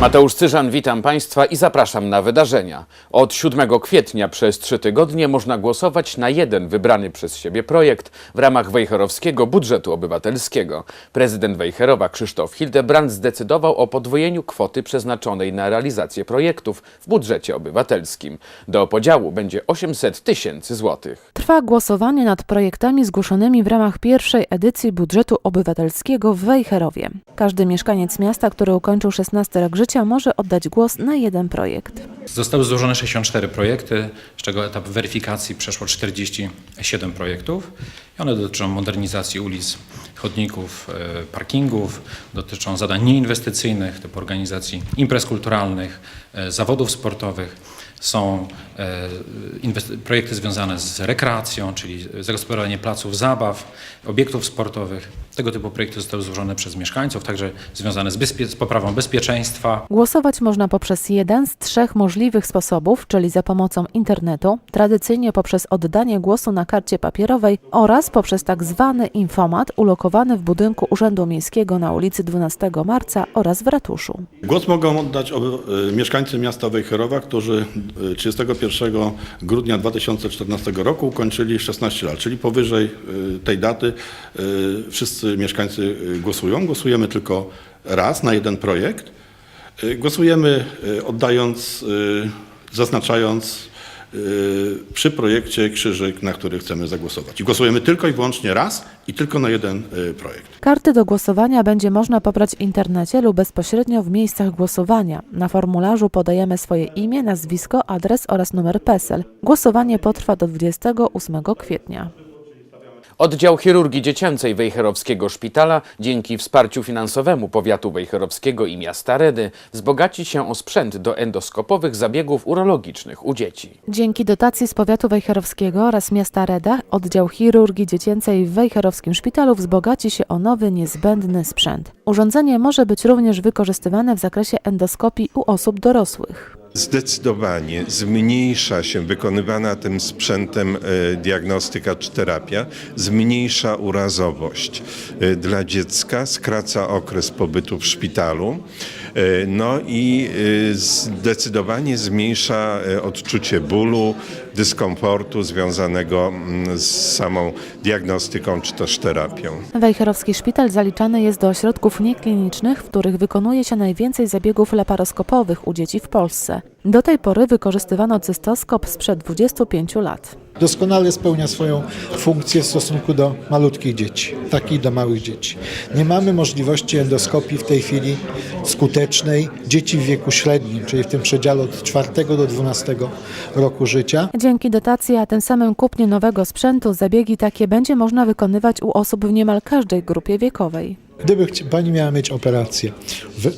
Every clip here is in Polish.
Mateusz Cyżan, witam Państwa i zapraszam na wydarzenia. Od 7 kwietnia przez trzy tygodnie można głosować na jeden wybrany przez siebie projekt w ramach wejherowskiego budżetu obywatelskiego. Prezydent Wejherowa Krzysztof Hildebrand zdecydował o podwojeniu kwoty przeznaczonej na realizację projektów w budżecie obywatelskim. Do podziału będzie 800 tysięcy złotych. Trwa głosowanie nad projektami zgłoszonymi w ramach pierwszej edycji budżetu obywatelskiego w Wejherowie. Każdy mieszkaniec miasta, który ukończył 16 rok życia, może oddać głos na jeden projekt. Zostały złożone 64 projekty, z czego etap weryfikacji przeszło 47 projektów. I one dotyczą modernizacji ulic, chodników, e, parkingów, dotyczą zadań nieinwestycyjnych typu organizacji imprez kulturalnych, e, zawodów sportowych. Są e, projekty związane z rekreacją, czyli zagospodarowanie placów zabaw, obiektów sportowych. Tego typu projekty zostały złożone przez mieszkańców, także związane z, bezpie- z poprawą bezpieczeństwa, Głosować można poprzez jeden z trzech możliwych sposobów, czyli za pomocą internetu, tradycyjnie poprzez oddanie głosu na karcie papierowej oraz poprzez tak zwany infomat ulokowany w budynku Urzędu Miejskiego na ulicy 12 marca oraz w ratuszu. Głos mogą oddać y, mieszkańcy miasta Wejherowa, którzy y, 31 grudnia 2014 roku ukończyli 16 lat, czyli powyżej y, tej daty wszyscy mieszkańcy głosują. Głosujemy tylko raz na jeden projekt. Głosujemy oddając, zaznaczając przy projekcie krzyżyk, na który chcemy zagłosować. I głosujemy tylko i wyłącznie raz i tylko na jeden y, projekt. Karty do głosowania będzie można pobrać w internecie lub bezpośrednio w miejscach głosowania. Na formularzu podajemy swoje imię, nazwisko, adres oraz numer PESEL. Głosowanie potrwa do 28 kwietnia. Oddział Chirurgii Dziecięcej Wejherowskiego Szpitala dzięki wsparciu finansowemu powiatu wejherowskiego i miasta Redy wzbogaci się o sprzęt do endoskopowych zabiegów urologicznych u dzieci. Dzięki dotacji z powiatu wejherowskiego oraz miasta Reda oddział chirurgii dziecięcej w wejherowskim szpitalu wzbogaci się o nowy niezbędny sprzęt. Urządzenie może być również wykorzystywane w zakresie endoskopii u osób dorosłych. Zdecydowanie zmniejsza się wykonywana tym sprzętem e, diagnostyka czy terapia, zmniejsza urazowość e, dla dziecka, skraca okres pobytu w szpitalu. E, No i e, zdecydowanie zmniejsza e, odczucie bólu, dyskomfortu związanego mm, z samą diagnostyką czy też terapią. Wejherowski szpital zaliczany jest do ośrodków nieklinicznych, w których wykonuje się najwięcej zabiegów laparoskopowych u dzieci w Polsce. Do tej pory wykorzystywano cystoskop sprzed 25 lat. doskonale spełnia swoją funkcję w stosunku do malutkich dzieci, tak i do małych dzieci. Nie mamy możliwości endoskopii w tej chwili skutecznej dzieci w wieku średnim, czyli w tym przedziale od 4 do 12 roku życia. Dzięki dotacji, a tym samym kupnie nowego sprzętu, zabiegi takie będzie można wykonywać u osób w niemal każdej grupie wiekowej. Gdyby pani miała mieć operację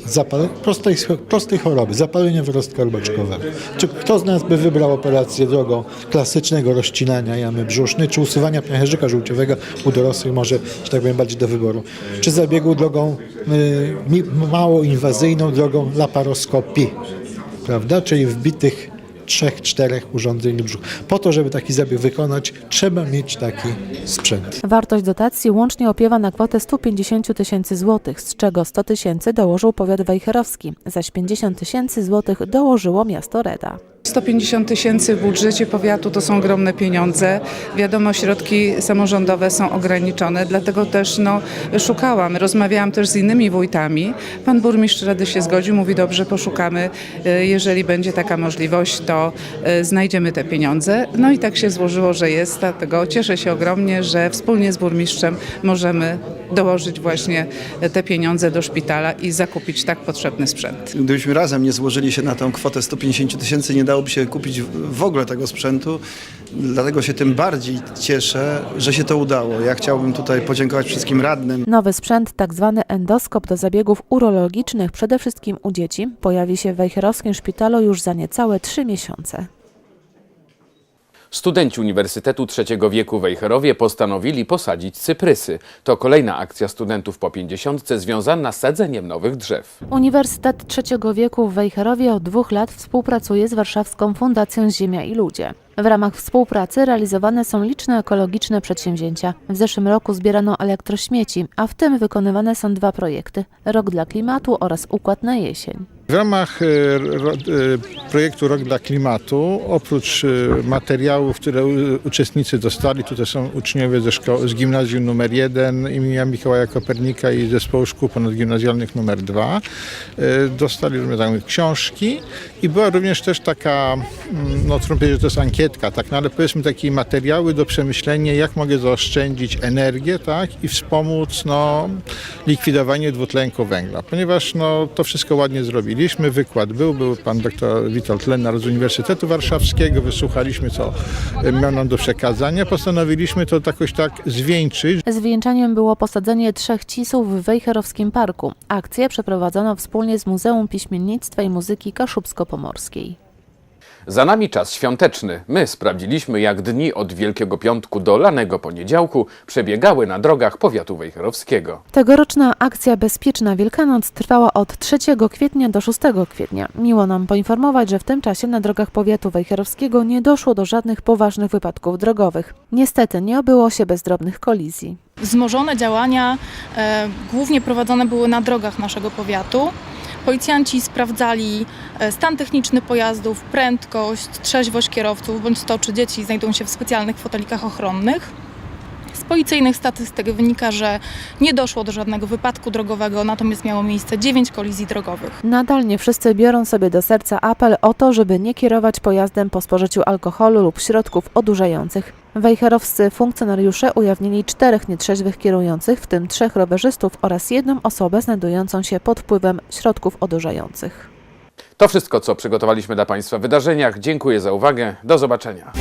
zapale, prostej, prostej choroby, zapalenia wyrostka robaczkowego, czy kto z nas by wybrał operację drogą klasycznego rozcinania jamy brzusznej, czy usuwania pęcherzyka żółciowego u dorosłych może, że tak powiem, bardziej do wyboru, czy zabiegu drogą y, mało inwazyjną, drogą laparoskopii, prawda, czyli wbitych trzech, czterech urządzeń do brzucha. Po to, żeby taki zabieg wykonać, trzeba mieć taki sprzęt. Wartość dotacji łącznie opiewa na kwotę 150 tysięcy złotych, z czego 100 tysięcy dołożył powiat wejherowski, zaś 50 tysięcy złotych dołożyło miasto Reda. 150 tysięcy w budżecie powiatu to są ogromne pieniądze. Wiadomo, środki samorządowe są ograniczone, dlatego też no, szukałam, rozmawiałam też z innymi wójtami. Pan burmistrz Rady się zgodził, mówi dobrze, poszukamy. Y, Jeżeli będzie taka możliwość, to y, znajdziemy te pieniądze. No i tak się złożyło, że jest, dlatego cieszę się ogromnie, że wspólnie z burmistrzem możemy dołożyć właśnie te pieniądze do szpitala i zakupić tak potrzebny sprzęt. Gdybyśmy razem nie złożyli się na tą kwotę 150 tysięcy, nie dałoby się kupić w- ogóle tego sprzętu. Dlatego się tym bardziej cieszę, że się to udało. Ja chciałbym tutaj podziękować wszystkim radnym. Nowy sprzęt, tak zwany endoskop do zabiegów urologicznych, przede wszystkim u dzieci, pojawi się w wejherowskim szpitalu już za niecałe 3 miesiące. Studenci Uniwersytetu Trzeciego Wieku w Wejherowie postanowili posadzić cyprysy. To kolejna akcja studentów po 50 związana z sadzeniem nowych drzew. Uniwersytet Trzeciego Wieku w Wejherowie od dwóch lat współpracuje z Warszawską Fundacją Ziemia i Ludzie. W ramach współpracy realizowane są liczne ekologiczne przedsięwzięcia. W zeszłym roku zbierano elektrośmieci, a w tym wykonywane są dwa projekty: Rok dla klimatu oraz Układ na jesień. W ramach e, e, projektu Rok dla Klimatu, oprócz e, materiałów, które uczestnicy dostali, tutaj są uczniowie ze szkoły, z gimnazjum numer 1 imienia Mikołaja Kopernika i zespołu szkół ponadgimnazjalnych numer 2, e, dostali różne książki i była również też taka, mm, no trudno że to jest ankietka, tak, no ale powiedzmy takie materiały do przemyślenia, jak mogę zaoszczędzić energię, tak, i wspomóc, no, likwidowanie dwutlenku węgla, ponieważ, no, to wszystko ładnie zrobiliśmy, wykład był, był pan doktor Witold Lennar z Uniwersytetu Warszawskiego, wysłuchaliśmy, co miał nam do przekazania, postanowiliśmy to jakoś tak zwieńczyć, Zwieńczeniem było posadzenie trzech cisów w Wejherowskim Parku. Akcję przeprowadzono wspólnie z Muzeum Piśmiennictwa i Muzyki Kaszubsko-Pomorskiej. Za nami czas świąteczny. My sprawdziliśmy, jak dni od Wielkiego Piątku do lanego poniedziałku przebiegały na drogach powiatu wejherowskiego. Tegoroczna akcja Bezpieczna Wielkanoc trwała od 3 kwietnia do 6 kwietnia. Miło nam poinformować, że w tym czasie na drogach powiatu wejherowskiego nie doszło do żadnych poważnych wypadków drogowych. Niestety nie obyło się bez drobnych kolizji. Wzmożone działania e, głównie prowadzone były na drogach naszego powiatu. Policjanci sprawdzali e, stan techniczny pojazdów, prędkość, trzeźwość kierowców, bądź to, czy dzieci znajdują się w specjalnych fotelikach ochronnych. Z policyjnych statystyk wynika, że nie doszło do żadnego wypadku drogowego, natomiast miało miejsce 9 kolizji drogowych. Nadal nie wszyscy biorą sobie do serca apel o to, żeby nie kierować pojazdem po spożyciu alkoholu lub środków odurzających. Wejherowscy funkcjonariusze ujawnili czterech nietrzeźwych kierujących, w tym trzech rowerzystów oraz jedną osobę znajdującą się pod wpływem środków odurzających. To wszystko, co przygotowaliśmy dla Państwa w wydarzeniach. Dziękuję za uwagę. Do zobaczenia.